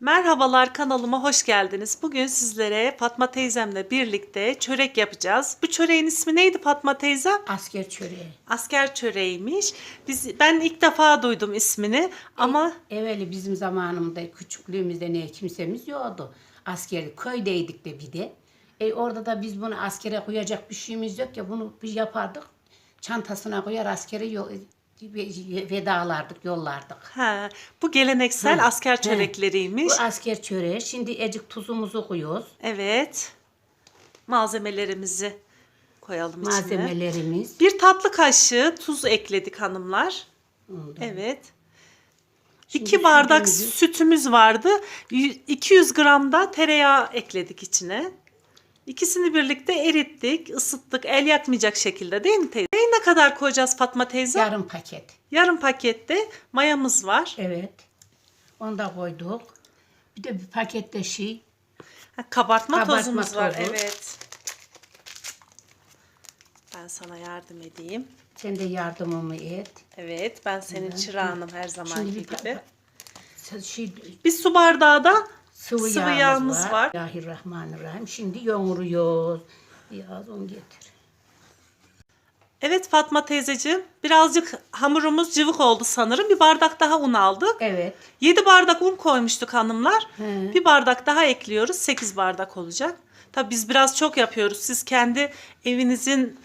Merhabalar kanalıma hoş geldiniz. Bugün sizlere Fatma teyzemle birlikte çörek yapacağız. Bu çöreğin ismi neydi Fatma teyzem? Asker çöreği. Asker çöreğiymiş. Biz ben ilk defa duydum ismini ama Evveli bizim zamanımızda küçüklüğümüzde ne kimsemiz yoktu. Askeri köydeydik de bir de. E orada da biz bunu askere koyacak bir şeyimiz yok ya bunu bir yapardık. Çantasına koyar askere yol, vedalardık, yollardık. ha, bu geleneksel Hı, asker çörekleriymiş. Bu asker çöreği. Şimdi ecik tuzumuzu koyuyoruz. Evet. Malzemelerimizi koyalım içine. Malzemelerimiz. Bir tatlı kaşığı tuz ekledik hanımlar. Ondan. Evet. Şimdi 2 bardak sütümüz vardı. Y- 200 gram da tereyağı ekledik içine. İkisini birlikte erittik, ısıttık. El yakmayacak şekilde değil mi teyze? Neyi ne kadar koyacağız Fatma teyze? Yarım paket. Yarım pakette mayamız var. Evet. Onu da koyduk. Bir de bir pakette şey. Ha, kabartma, Kabartma tozumuz var. tozu. Evet. Ben sana yardım edeyim. Sen de yardımımı et. Evet, ben senin çırağınım her zamanki gibi. şey, Bir su bardağı da sıvı, Sıvı yağımız, yağımız var. var. Bismillahirrahmanirrahim. Şimdi yoğuruyoruz. Biraz un getir. Evet Fatma teyzeciğim, birazcık hamurumuz cıvık oldu sanırım. Bir bardak daha un aldık. Evet. 7 bardak un koymuştuk hanımlar. He. Bir bardak daha ekliyoruz. 8 bardak olacak. Tabii biz biraz çok yapıyoruz. Siz kendi evinizin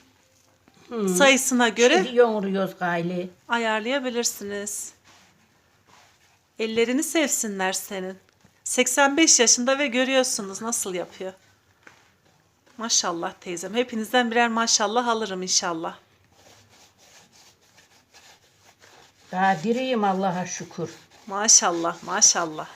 sayısına göre Şimdi yoğuruyoruz gayli. ayarlayabilirsiniz. Ellerini sevsinler senin. 85 yaşında ve görüyorsunuz nasıl yapıyor. Maşallah teyzem. Hepinizden birer maşallah alırım inşallah. Daha diriyim Allah'a şükür. Maşallah, maşallah.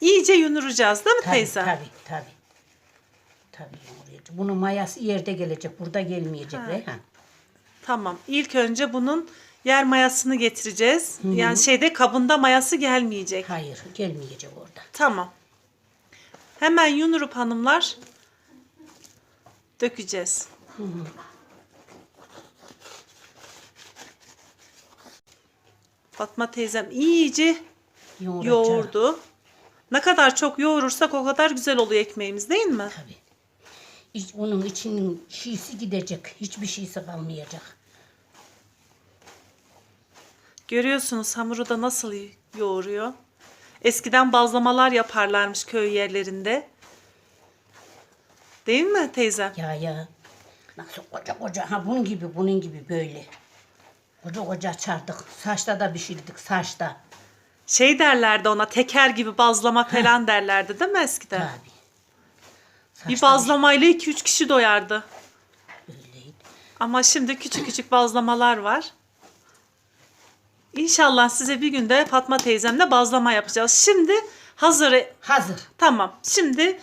İyice yunuracağız değil mi Tabii teyzem? tabii tabii. Tabii yoğuracağız. Bunun mayası yerde gelecek. Burada gelmeyecek Reyhan. Tamam. İlk önce bunun yer mayasını getireceğiz. Yani şeyde kabında mayası gelmeyecek. Hayır gelmeyecek orada. Tamam. Hemen yunurup hanımlar dökeceğiz. Fatma teyzem iyice Yoğuracağız. yoğurdu. Ne kadar çok yoğurursak o kadar güzel oluyor ekmeğimiz değil mi? Tabii. Onun içinin şişi gidecek. Hiçbir şeysi kalmayacak. Görüyorsunuz hamuru da nasıl yoğuruyor. Eskiden bazlamalar yaparlarmış köy yerlerinde. Değil mi teyzem? Ya ya. Nasıl koca koca. Ha bunun gibi bunun gibi böyle. Koca koca açardık. Saçta da pişirdik saçta. Şey derlerdi ona teker gibi bazlama falan derlerdi değil mi eskiden? Tabii. Bir bazlamayla 2-3 kişi doyardı. Öyleydi. Ama şimdi küçük küçük bazlamalar var. İnşallah size bir günde Fatma teyzemle bazlama yapacağız. Şimdi hazır. Hazır. Tamam. Şimdi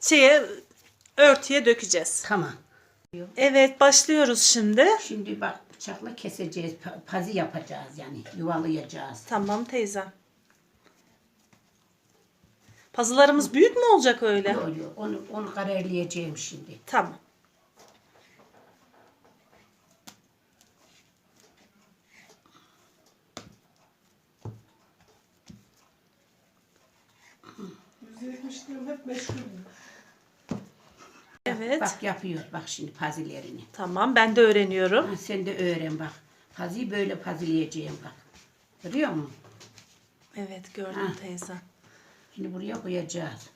şeye örtüye dökeceğiz. Tamam. Evet başlıyoruz şimdi. Şimdi bak bıçakla keseceğiz. pa- Pazi yapacağız yani. Yuvalayacağız. Tamam teyzem. Pazılarımız büyük mü olacak öyle? Yok yok. Onu, onu kararlayacağım şimdi. Tamam. Evet. Bak yapıyor bak şimdi pazilerini. Tamam ben de öğreniyorum. Ha, sen de öğren bak. Paziyi böyle pazileyeceğim bak. Görüyor musun? Evet gördüm Ha. teyze. Şimdi buraya koyacağız.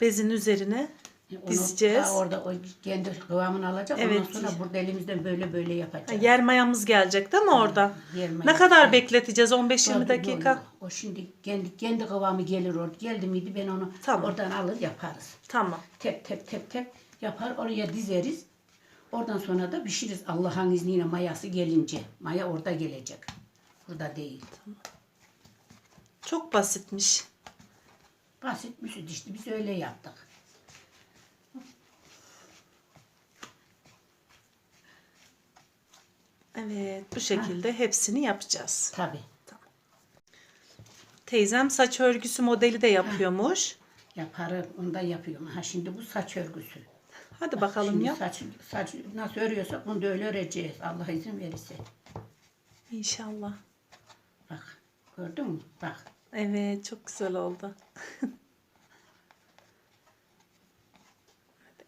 Bezin üzerine Onu dizeceğiz. orada o kendi kıvamını alacak. Evet. Ondan sonra burada elimizden böyle böyle Ha, yapacağız. yer mayamız gelecek değil mi orada? yer Ne mayası. kadar bekleteceğiz? 15-20 Yok, dakika. yok. O şimdi kendi kendi kıvamı gelir orada. Geldi miydi ben onu Tamam. oradan alır yaparız. Tamam. Tep tep tep tep yapar oraya dizeriz. Oradan sonra da pişiririz Allah'ın izniyle mayası gelince. Maya orada gelecek. Burada değil. Çok basitmiş. Basit bir süt işte biz öyle yaptık. Evet bu şekilde hepsini yapacağız. Tabi. Teyzem saç örgüsü modeli de yapıyormuş. Yaparım. Onu da yapıyorum. Ha şimdi bu saç örgüsü. Hadi bakalım Şimdi. Saç, saç nasıl örüyorsak bunu da öyle öreceğiz. Allah izin verirse. İnşallah. Bak gördün mü? Bak. Evet çok güzel oldu.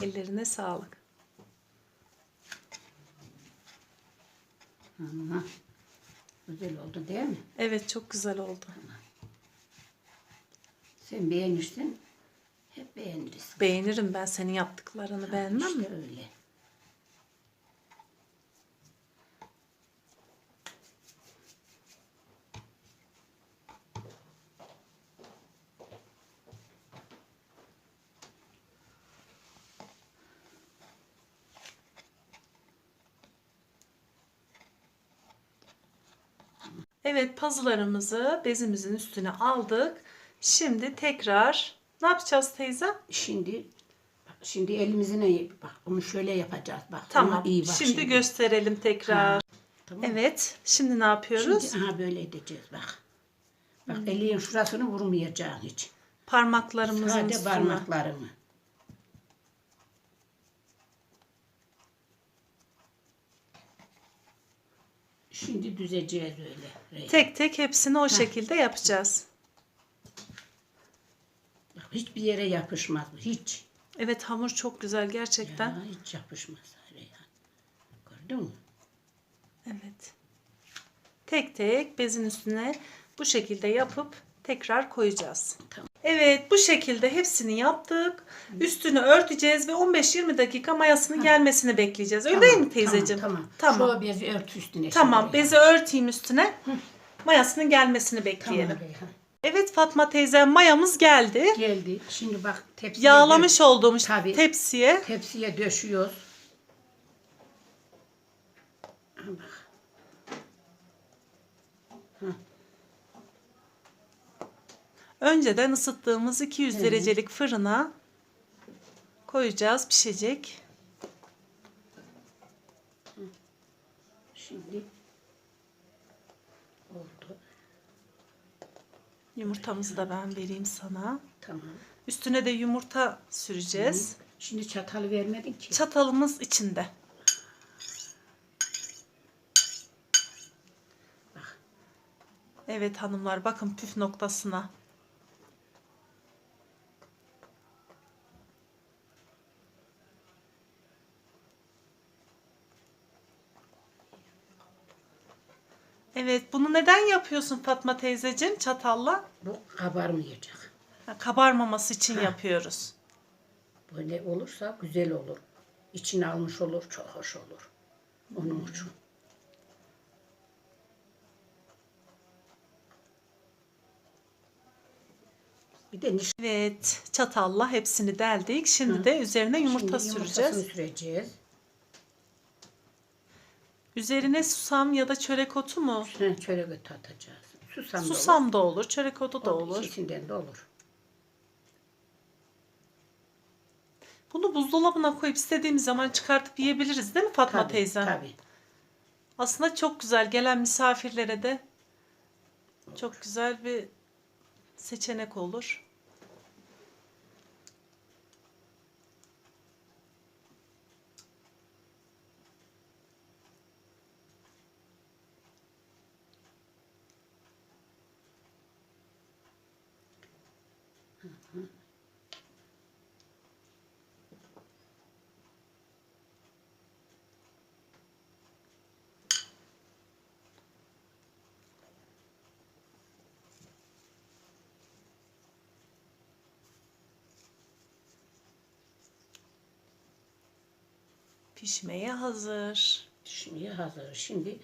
Ellerine sağlık. Aha. Güzel oldu değil mi? Evet çok güzel oldu. Sen beğenirsin. Hep beğeniriz. Beğenirim ben senin yaptıklarını beğenmem mi? İşte öyle. Evet pazılarımızı bezimizin üstüne aldık. Şimdi tekrar ne yapacağız teyze? Şimdi şimdi elimizine bak bunu şöyle yapacağız. Bak Tamam. ona iyi bak şimdi, gösterelim tekrar. Tamam. Evet. Şimdi ne yapıyoruz? Şimdi aha böyle edeceğiz bak. Bak elin şurasını vurmayacaksın hiç. Parmaklarımızın Sadece üstüne. parmaklarını. Şimdi düzeceğiz öyle. Tek tek hepsini o şekilde yapacağız. Bak, hiçbir yere yapışmaz bu. Hiç. Evet hamur çok güzel gerçekten. Ya, hiç yapışmaz. Reyhan. Gördün mü? Evet. Tek tek bezin üstüne bu şekilde yapıp tekrar koyacağız. Tamam. Evet bu şekilde hepsini yaptık. Üstünü örteceğiz ve 15-20 dakika mayasının gelmesini bekleyeceğiz. Öyle değil mi teyzeciğim? Tamam. Tamam. Tamam. Şu bezi ört üstüne. Tamam, şimdi. bezi örteyim üstüne. Mayasının gelmesini bekleyelim. Tamam Reyhan. Evet Fatma teyze mayamız geldi. Geldi. Şimdi bak tepsiye Yağlamış dö- olduğumuz Tabii. tepsiye tepsiye döşüyoruz. Ha, Bak. Önceden ısıttığımız 200 derecelik fırına koyacağız, pişecek. Şimdi oldu. Yumurtamızı da ben vereyim sana. Tamam. Üstüne de yumurta süreceğiz. Şimdi çatalı vermedin ki. Çatalımız içinde. Bak. Evet hanımlar bakın püf noktasına. Evet bunu neden yapıyorsun Fatma teyzeciğim çatalla? Bu kabarmayacak. Ha, Kabarmaması için yapıyoruz. Böyle olursa güzel olur. İçine almış olur, çok hoş olur. Onun için. Bir de niş Evet çatalla hepsini deldik. Şimdi de üzerine yumurta Şimdi süreceğiz. yumurtasını süreceğiz. Üzerine susam ya da çörek otu mu? Üstüne çörek otu atacağız. Susam, da olur. Susam da olur, çörek otu da olur. İkisinden de olur. Bunu buzdolabına koyup istediğimiz zaman çıkartıp yiyebiliriz değil mi Fatma Tabii, teyze? Tabii. Aslında çok güzel gelen misafirlere de çok güzel bir seçenek olur. Pişmeye hazır. Şimdi hazır. Şimdi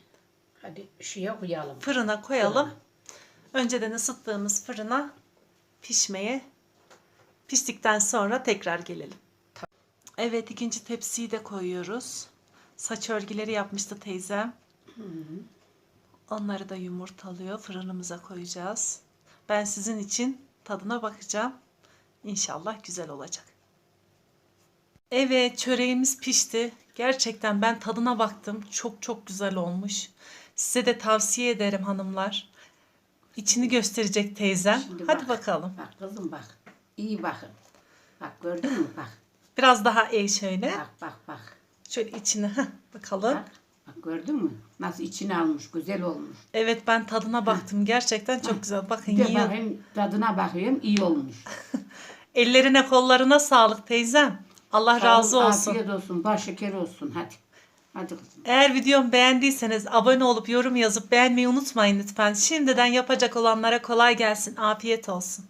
hadi şeye koyalım. Fırına koyalım. Önceden ısıttığımız fırına pişmeye piştikten sonra tekrar gelelim. Evet ikinci tepsiyi de koyuyoruz. Saç örgüleri yapmıştı teyzem. Onları da yumurtalıyor. Fırınımıza koyacağız. Ben sizin için tadına bakacağım. İnşallah güzel olacak. Evet çöreğimiz pişti. Gerçekten ben tadına baktım. Çok çok güzel olmuş. Size de tavsiye ederim hanımlar. İçini gösterecek teyzem. Şimdi Hadi bak. bakalım. Bak kızım bak. İyi bakın. Bak gördün mü bak. Biraz daha eğ şöyle. Bak bak bak. Şöyle içine heh, bakalım. Bak, bak gördün mü? Nasıl içine almış, güzel olmuş. Evet ben tadına baktım. Gerçekten çok güzel. Bakın Bir de yiyor. bakayım tadına bakıyorum, iyi olmuş. Ellerine kollarına sağlık teyzem. Allah razı Sağ ol, olsun. Afiyet olsun, baş şeker olsun. Hadi. Hadi kızım. Eğer videomu beğendiyseniz abone olup yorum yazıp beğenmeyi unutmayın lütfen. Şimdiden yapacak olanlara kolay gelsin. Afiyet olsun.